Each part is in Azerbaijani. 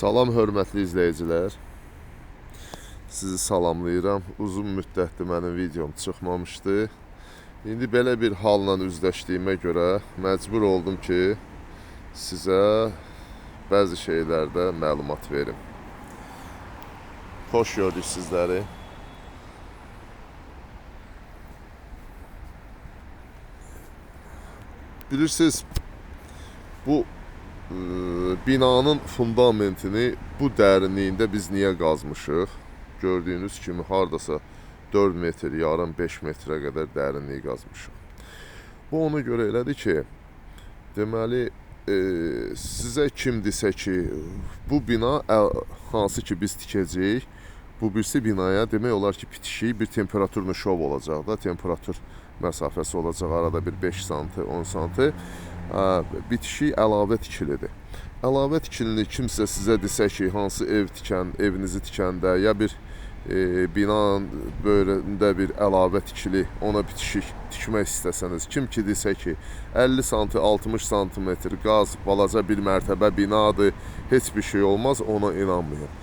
Salam hörmətli izləyicilər. Sizi salamlayıram. Uzun müddətdir mənim videom çıxmamışdı. İndi belə bir halla üzləşdiyimə görə məcbur oldum ki, sizə bəzi şeylərdə məlumat verim. Xoş gördük sizləri. Bilirsiniz, bu binanın fundamentini bu dərinliyində biz niyə qazmışıq? Gördüyünüz kimi hardasa 4 metr, yarım 5 metrə qədər dərinlik qazmışıq. Bu ona görə elədir ki, deməli e, sizə kim desə ki, bu bina əl- hansı ki biz tikəcəyik, bu birisi binaya demək olar ki, bitişik bir temperaturlu şov olacaq da, temperatur məsafəsi olacaq arada bir 5 sm, 10 sm. Bitişik əlavə tikilidir. Əlavə tikilini kimsə sizə desə ki, hansı ev tikən, evinizi tikəndə ya bir e, binanın böyründə bir əlavə tikili, ona bitişik tikmək istəsəniz, kim ki desə ki, 50 sm, 60 sm qaz, balaca bir mərtəbə binadır, heç bir şey olmaz, ona inanmayın.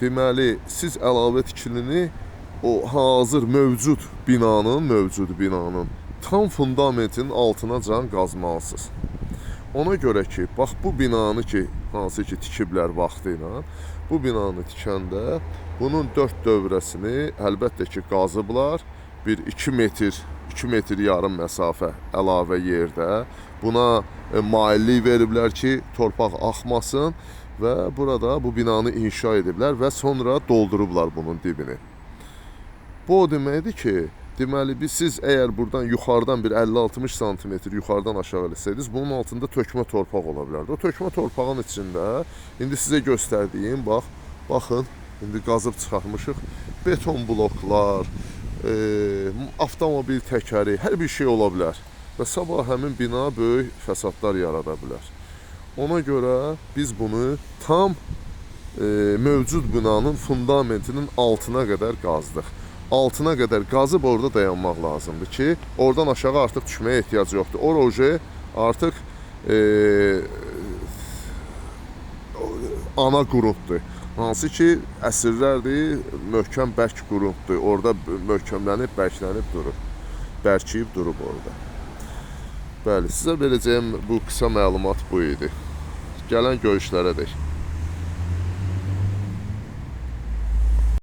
Deməli, siz əlavə tikilini o hazır mövcud binanın, mövcud binanın tam fundamentinin altına can qazmalısınız. Ona görə ki, bax bu binanı ki, hansı ki tikiblər vaxtı ilə, bu binanı tikəndə bunun 4 dövrəsini əlbəttə ki, qazıblar. Bir 2 metr, 2 metr yarım məsafə əlavə yerdə. Buna e, maillik veriblər ki, torpaq axmasın və burada bu binanı inşa ediblər və sonra doldurublar bunun dibini. Bu o deməkdir ki, deməli biz siz əgər buradan yuxarıdan bir 50-60 sm yuxarıdan aşağı eləsəydiniz, bunun altında tökmə torpaq ola bilərdi. O tökmə torpağın içində indi sizə göstərdiyim bax, baxın, indi qazıb çıxarmışıq. Beton bloklar, e, avtomobil təkəri, hər bir şey ola bilər. Və sabah həmin bina böyük fəsadlar yarada bilər. Ona görə biz bunu tam e, mövcud binanın fundamentinin altına qədər qazdıq. Altına qədər qazıb orada dayanmaq lazımdır ki, oradan aşağı artıq düşməyə ehtiyac yoxdur. O roje artıq e, ana qruntdur. Hansı ki, əsrlərdir möhkəm bərk qruntdur. Orada möhkəmlənib, bərklənib durur. Bərkiyib durub orada. Bəli, sizə verəcəyim bu qısa məlumat bu idi. Gələn görüşlərə dək.